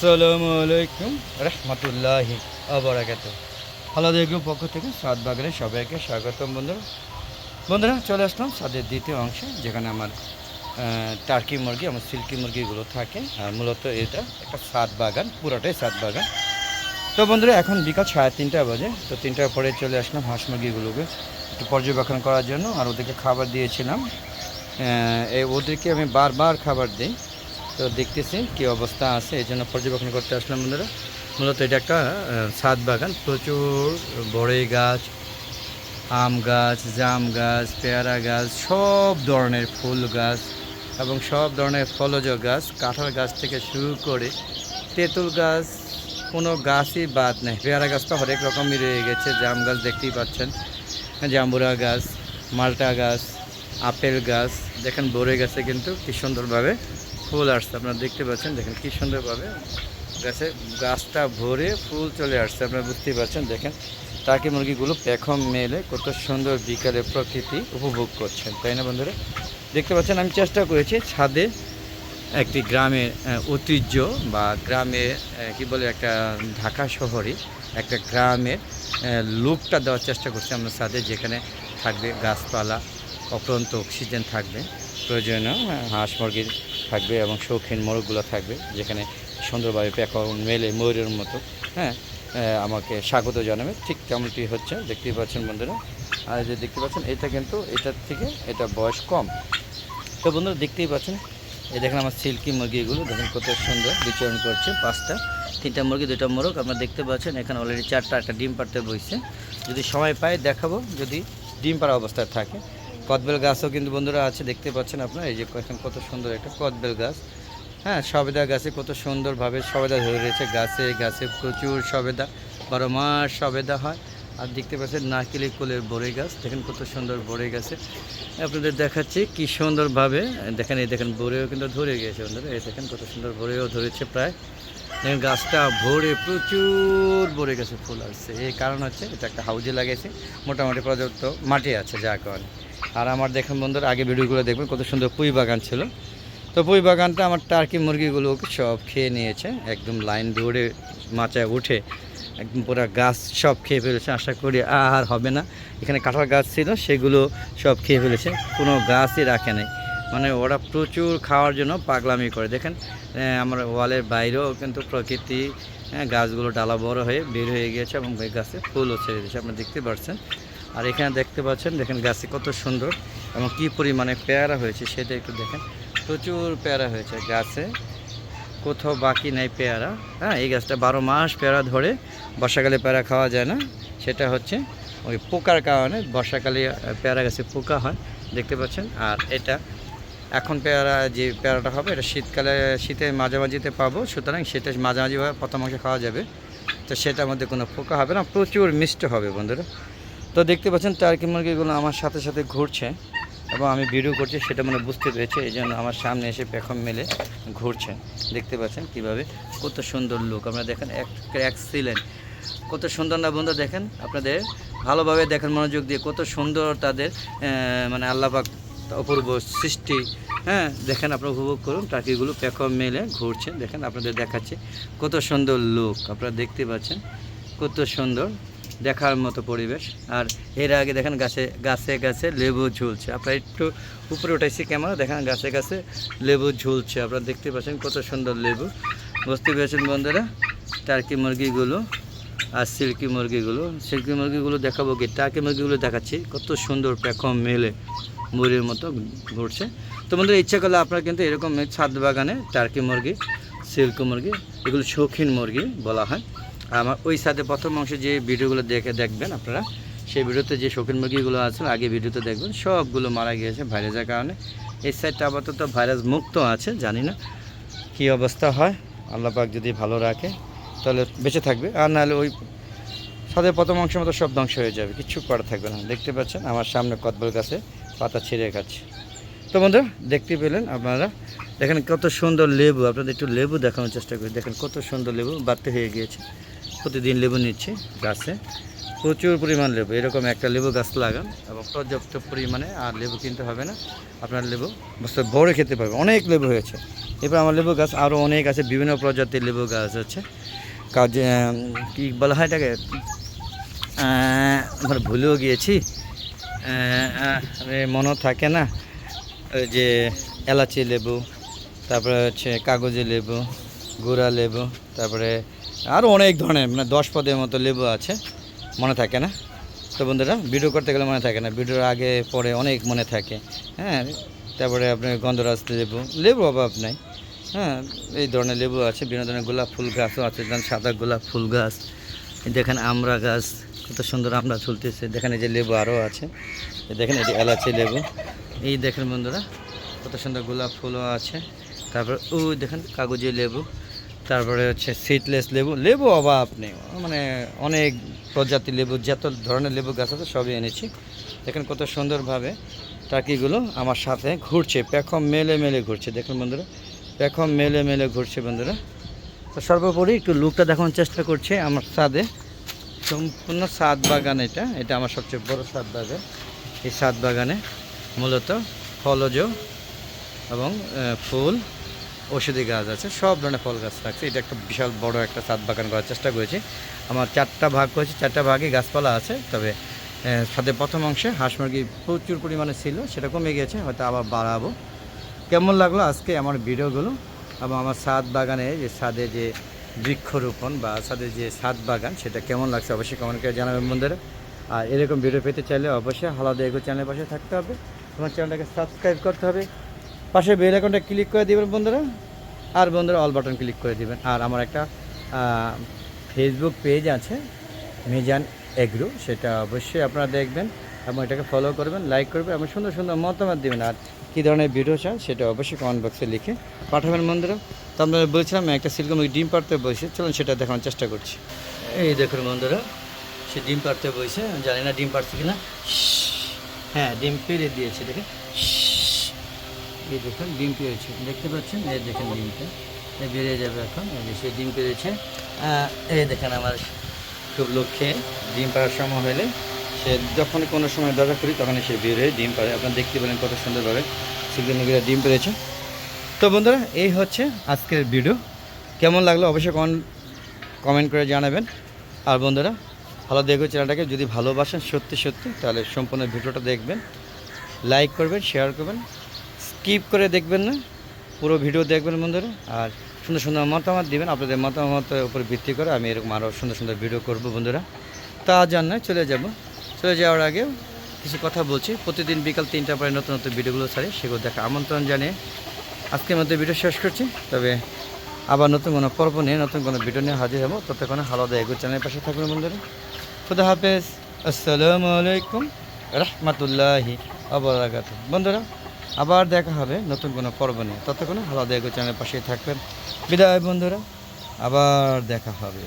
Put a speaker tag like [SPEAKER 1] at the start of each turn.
[SPEAKER 1] আসসালামু আলাইকুম রহমতুল্লাহি আবরাকাত হ্যালো দেখুন পক্ষ থেকে সাত বাগানে সবাইকে স্বাগতম বন্ধুরা। বন্ধুরা, চলে আসলাম সাদের দ্বিতীয় অংশে, যেখানে আমার টার্কি মুরগি, আমার সিল্কি মুরগিগুলো থাকে। আর মূলত এটা একটা সাত বাগান, পুরোটাই সাত বাগান। তো বন্ধুরা, এখন বিকাল সাড়ে তিনটা বাজে। তো তিনটার পরে চলে আসলাম হাঁস মুরগিগুলোকে একটু পর্যবেক্ষণ করার জন্য। আর ওদেরকে খাবার দিয়েছিলাম। ওদেরকে আমি বারবার খাবার দিই। তো দেখতেছি কি অবস্থা আছে, এই জন্য পর্যবেক্ষণ করতে আসলাম বন্ধুরা। মূলত এটা একটা ছাদ বাগান। প্রচুর বড়ই গাছ, আম গাছ, জাম গাছ, পেয়ারা গাছ, সব ধরনের ফুল গাছ এবং সব ধরনের ফলজ গাছ, কাঁঠাল গাছ থেকে শুরু করে তেঁতুল গাছ, কোনো গাছই বাদ নেই। পেয়ারা গাছ তো হরেক রকমই রয়ে গেছে, জাম গাছ দেখতেই পাচ্ছেন। জাম্বুরা গাছ, মালটা গাছ, আপেল গাছ, দেখেন বড়ে গাছে কিন্তু, কি সুন্দরভাবে। ফুল আসছে, আপনারা দেখতে পাচ্ছেন, দেখেন কি সুন্দরভাবে গাছে, গাছটা ভরে ফুল চলে আসছে, আপনারা বুঝতেই পারছেন, দেখেন টাকি মুরগিগুলো পেখম মেলে কত সুন্দর বিকালে প্রকৃতি উপভোগ করছেন, তাই না বন্ধুরা? দেখতে পাচ্ছেন, আমি চেষ্টা করেছি ছাদে একটি গ্রামের ঐতিহ্য বা গ্রামে কি বলে, একটা ঢাকা শহরে একটা গ্রামের লুকটা দেওয়ার চেষ্টা করছি আমরা ছাদে, যেখানে থাকবে গাছপালা অপরন্ত অক্সিজেন থাকবে, প্রয়োজনীয় হাঁস মুরগির থাকবে এবং শৌখিন মোরগগুলো থাকবে, যেখানে সুন্দরভাবে পেখম মেলে ময়ূরের মতো। হ্যাঁ আমাকে স্বাগত জানাবে। ঠিক তেমনটি হচ্ছে, দেখতেই পাচ্ছেন বন্ধুরা। আর যে দেখতে পাচ্ছেন, এটা কিন্তু এটার থেকে এটা বয়স কম। তো বন্ধুরা, দেখতেই পাচ্ছেন, এই দেখেন আমার সিল্কি মুরগিগুলো। দেখেন কত সুন্দর বিচরণ করছে পাঁচটা, তিনটা মুরগি দুটা মোরগ। আপনারা দেখতে পাচ্ছেন, এখানে অলরেডি চারটা একটা ডিম পাড়তে বইছে। যদি সময় পাই দেখাবো, যদি ডিম পাড়া অবস্থায় থাকে। কদবেল গাছও কিন্তু বন্ধুরা আছে, দেখতে পাচ্ছেন আপনারা, এই যে এখন কত সুন্দর একটা কদবেল গাছ। হ্যাঁ সবেদা গাছে কত সুন্দরভাবে সবেদা ধরে রয়েছে, গাছে গাছে প্রচুর সবেদা, বারো মাস সবেদা হয়। আর দেখতে পাচ্ছেন নারকেলি কোলের বড়ই গাছ, দেখেন কত সুন্দর বড়ই গাছে। আপনাদের দেখাচ্ছি কি সুন্দরভাবে, দেখেন এই দেখেন, বড়েও কিন্তু ধরে গিয়েছে বন্ধুরা, এই দেখেন কত সুন্দর বড়েও ধরেছে প্রায়। গাছটা ভরে প্রচুর ভরে গেছে, ফুল আসছে। এই কারণ হচ্ছে, এটা একটা হাউজে লাগিয়েছে। মোটামুটি পর্যাপ্ত মাটি আছে, যা কারণে। আর আমার দেখেন বন্ধুরা, আগে ভিডিওগুলো দেখবেন, কত সুন্দর পুঁই বাগান ছিল। তো পুঁই বাগানটা আমার টার্কি মুরগিগুলো সব খেয়ে নিয়েছে, একদম লাইন ধরে মাচায় উঠে, একদম পুরো গাছ সব খেয়ে ফেলেছে। আশা করি আর হবে না। এখানে কাঁঠাল গাছ ছিল, সেগুলো সব খেয়ে ফেলেছে। কোনো গাছই রাখে নাই। মানে ওরা প্রচুর খাওয়ার জন্য পাগলামি করে। দেখেন আমার ওয়ালের বাইরেও কিন্তু প্রকৃতি গাছগুলো ডালা বড় হয়ে বের হয়ে গিয়েছে এবং ওই গাছে ফুলও ছেড়ে দিয়েছে, আপনারা দেখতে পাচ্ছেন আর এখানে দেখতে পাচ্ছেন, দেখেন গাছে কত সুন্দর এবং কী পরিমাণে পেয়ারা হয়েছে সেটা একটু দেখেন। প্রচুর পেয়ারা হয়েছে গাছে, কোথাও বাকি নেই পেয়ারা। হ্যাঁ এই গাছটা বারো মাস পেয়ারা ধরে বর্ষাকালে পেয়ারা খাওয়া যায় না, সেটা হচ্ছে ওই পোকার কারণে বর্ষাকালে পেয়ারা গাছে পোকা হয়, দেখতে পাচ্ছেন। আর এটা এখন পেয়ারা যে পেয়ারাটা হবে, এটা শীতকালে শীতের মাঝামাঝিতে পাবো, সুতরাং সেটা মাঝামাঝিভাবে প্রথম অংশে খাওয়া যাবে। তো সেটার মধ্যে কোনো পোকা হবে না, প্রচুর মিষ্ট হবে বন্ধুরা। তো দেখতে পাচ্ছেন, টার্কি মুরগিগুলো আমার সাথে সাথে ঘুরছে এবং আমি ভিডিও করছি, সেটা মানে বুঝতে পেরেছে, এই জন্য আমার সামনে এসে পেখম মেলে ঘুরছে। দেখতে পাচ্ছেন কীভাবে, কত সুন্দর লুক আপনারা দেখেন, এক এক্সিলেন্ট কত সুন্দর না বন্ধু দেখেন আপনাদের ভালোভাবে দেখেন মনোযোগ দিয়ে, কত সুন্দর তাদের মানে আল্লাপাক অপূর্ব সৃষ্টি। হ্যাঁ দেখেন আপনারা উপভোগ করুন, টাকিগুলো পেখম মেলে ঘুরছে। দেখেন আপনাদের দেখাচ্ছে কত সুন্দর লোক আপনারা দেখতে পাচ্ছেন কত সুন্দর দেখার মতো পরিবেশ। আর এর আগে দেখেন গাছে গাছে গাছে লেবু ঝুলছে। আপনারা একটু উপরে উঠাইছি ক্যামেরা, দেখেন গাছে গাছে লেবু ঝুলছে। আপনারা দেখতে পাচ্ছেন কত সুন্দর লেবু। বুঝতে পেরেছেন বন্ধুরা? টার্কি মুরগিগুলো আর সিল্কি মুরগিগুলো। সিল্কি মুরগিগুলো দেখাবো কি? টার্কি মুরগিগুলো দেখাচ্ছি কত সুন্দর পেখম মেলে। মুড়ির মতো ঘুরছে। তো বন্ধুরা, ইচ্ছা করলে আপনারা কিন্তু এরকম ছাদ বাগানে টার্কি মুরগি, সিল্ক মুরগি, এগুলো শৌখিন মুরগি বলা হয়। আমার ওই সাথে প্রথম অংশে যে ভিডিওগুলো দেখে দেখবেন আপনারা, সেই ভিডিওতে যে শৌখিন মুরগিগুলো আছে, আগে ভিডিওতে দেখবেন, সবগুলো মারা গিয়েছে ভাইরাসের কারণে। এই সাইডটা আপাতত ভাইরাস মুক্ত আছে, জানি না কী অবস্থা হয়। আল্লাহ পাক যদি ভালো রাখে, তাহলে বেঁচে থাকবে। আর নাহলে ওই সাথে প্রথম অংশের মতো সব ধ্বংস হয়ে যাবে কিচ্ছু করা থাকবে না। দেখতে পাচ্ছেন, আমার সামনে কদবল গাছে পাতা ছিঁড়ে খাচ্ছে। তো বন্ধু, দেখতে পেলেন আপনারা। দেখেন কত সুন্দর লেবু, আপনাদের একটু লেবু দেখানোর চেষ্টা করি। দেখেন কত সুন্দর লেবু বাড়তে হয়ে গিয়েছে। প্রতিদিন লেবু নিচ্ছে গাছে। প্রচুর পরিমাণ লেবু, এরকম একটা লেবু গাছ লাগান এবং পর্যাপ্ত পরিমাণে আর লেবু কিনতে হবে না। আপনার লেবু বছর বড় খেতে পারবে। অনেক লেবু হয়েছে। এবার আমার লেবু গাছ আরও অনেক আছে, বিভিন্ন প্রজাতির লেবু গাছ আছে। কাজে কি বলা হয় এটাকে? আমার ভুলেও গিয়েছি। মনেও থাকে না? ওই যে এলাচি লেবু, তারপরে হচ্ছে কাগজি লেবু, গুড়া লেবু, তারপরে আরও অনেক ধরনের মানে দশ পদের মতো লেবু আছে, মনে থাকে না? তো বন্ধুরা, ভিডিও করতে গেলে মনে থাকে না? ভিডিওর আগে, পরে অনেক মনে থাকে। হ্যাঁ তারপরে আপনার গন্ধরাজ লেবু লেবু অভাব নাই। হ্যাঁ এই ধরনের লেবু আছে বিভিন্ন ধরনের গোলাপ ফুল গাছও আছে, যেমন সাদা গোলাপ ফুল গাছ দেখেন আমরা গাছ কত সুন্দর আমরা চলতেছে। দেখেন এই যে লেবু আরও আছে। দেখেন এটি এলাচি লেবু। এই দেখেন বন্ধুরা, কত সুন্দর গোলাপ ফুলও আছে। তারপরে ওই দেখেন কাগজি লেবু। তারপরে হচ্ছে সিটলেস লেবু। লেবু অভাব নেই। মানে অনেক প্রজাতির লেবু, যত ধরনের লেবু গাছ আছে সবই এনেছি। দেখেন কত সুন্দরভাবে টাকিগুলো আমার সাথে ঘুরছে। পেখম মেলে মেলে ঘুরছে। দেখুন বন্ধুরা, পেখম মেলে মেলে ঘুরছে বন্ধুরা। তো সর্বোপরি একটু লুকটা দেখানোর চেষ্টা করছে আমার ছাদে সম্পূর্ণ সাত বাগান এটা। এটা আমার সবচেয়ে বড় সাত বাগান। এই সাত বাগানে মূলত ফলজ এবং ফুল, ঔষধি গাছ আছে। সব ধরনের ফল গাছ থাকছে। এটা একটা বিশাল বড় একটা সাত বাগান করার চেষ্টা করেছি। আমার চারটা ভাগ করেছি। চারটা ভাগে গাছপালা আছে। তবে ছাদের প্রথম অংশে হাঁস মুরগি প্রচুর পরিমাণে ছিল। সেটা কমে গেছে। হয়তো আবার বাড়াবো। কেমন লাগল আজকে আমার ভিডিওগুলো? এবং আমার ছাদ বাগানে যে ছাদে যে বৃক্ষরোপণ বা ছাদে যে ছাদ বাগান, সেটা কেমন লাগছে অবশ্যই কমেন্ট করে জানাবেন বন্ধুরা। আর এরকম ভিডিও পেতে চাইলে অবশ্যই হালাদা এগো চ্যানেলের পাশে থাকতে হবে। তোমার চ্যানেলটাকে সাবস্ক্রাইব করতে হবে। পাশে বেল আইকনটা ক্লিক করে দেবেন বন্ধুরা। আর বন্ধুরা অল বাটন ক্লিক করে দিবেন। আর আমার একটা ফেসবুক পেজ আছে মিজান এগ্রো সেটা অবশ্যই আপনারা দেখবেন। এবং এটাকে ফলো করবেন লাইক করবেন এবং সুন্দর সুন্দর মতামত দেবেন। আর কী ধরনের ভিডিও চান সেটা অবশ্যই কমেন্ট বক্সে লিখে পাঠাবেন বন্ধুরা। তো আপনারা বলছিলাম একটা সিলকম ডিম পাড়তে বসে, চলুন সেটা দেখানোর চেষ্টা করছি। এই দেখুন বন্ধুরা, সে ডিম পাড়তে বসে জানি না ডিম পাড়ছে কিনা। হ্যাঁ ডিম পেরে দিয়েছে দেখে এই দেখুন, ডিম পেরেছে দেখতে পাচ্ছেন? এই দেখেন ডিমটা। বেরিয়ে যাবে এখন। এই সে ডিম পেরেছে এই দেখেন আমার খুব লক্ষ্যে ডিম পাড়ার সময় হলে। সে যখন কোনো সময় দরকার করি তখন সে বের হয়ে ডিম পাড়ে। আপনারা দেখতে পেলেন কত সুন্দরভাবে সিগনিগুলো ডিম পেরেছে। তো বন্ধুরা, এই হচ্ছে আজকের ভিডিও। কেমন লাগল অবশ্যই কমেন্ট করে জানাবেন। আর বন্ধুরা, ভালো দেখবে চ্যানেলটাকে। যদি ভালোবাসেন সত্যি সত্যি, তাহলে সম্পূর্ণ ভিডিওটা দেখবেন, লাইক করবেন, শেয়ার করবেন, স্কিপ করে দেখবেন না। পুরো ভিডিও দেখবেন বন্ধুরা। আর সুন্দর সুন্দর মতামত দিবেন। আপনাদের মতামতের উপর ভিত্তি করে আমি এরকম আরও সুন্দর সুন্দর ভিডিও করব বন্ধুরা। তা জান চলে যাব। চলে যাওয়ার আগে কিছু কথা বলছি। প্রতিদিন বিকাল তিনটা পরে নতুন নতুন ভিডিওগুলো ছাড়ি, সেগুলো দেখা আমন্ত্রণ জানিয়ে আজকের মধ্যে ভিডিও শেষ করছি। তবে আবার নতুন কোনো পর্ব নিয়ে, নতুন কোনো ভিডিও নিয়ে হাজির হব। ততক্ষণে হালাদা এগুলো চ্যানেলের পাশে থাকবেন বন্ধুরা। খুদা হাফেজ। আসসালামু আলাইকুম রহমতুল্লাহি আবরাকাত বন্ধুরা, আবার দেখা হবে নতুন কোনো পর্ব নিয়ে। ততক্ষণে হালাদা এগুলো চ্যানেলের পাশেই থাকবেন। বিদায় বন্ধুরা, আবার দেখা হবে।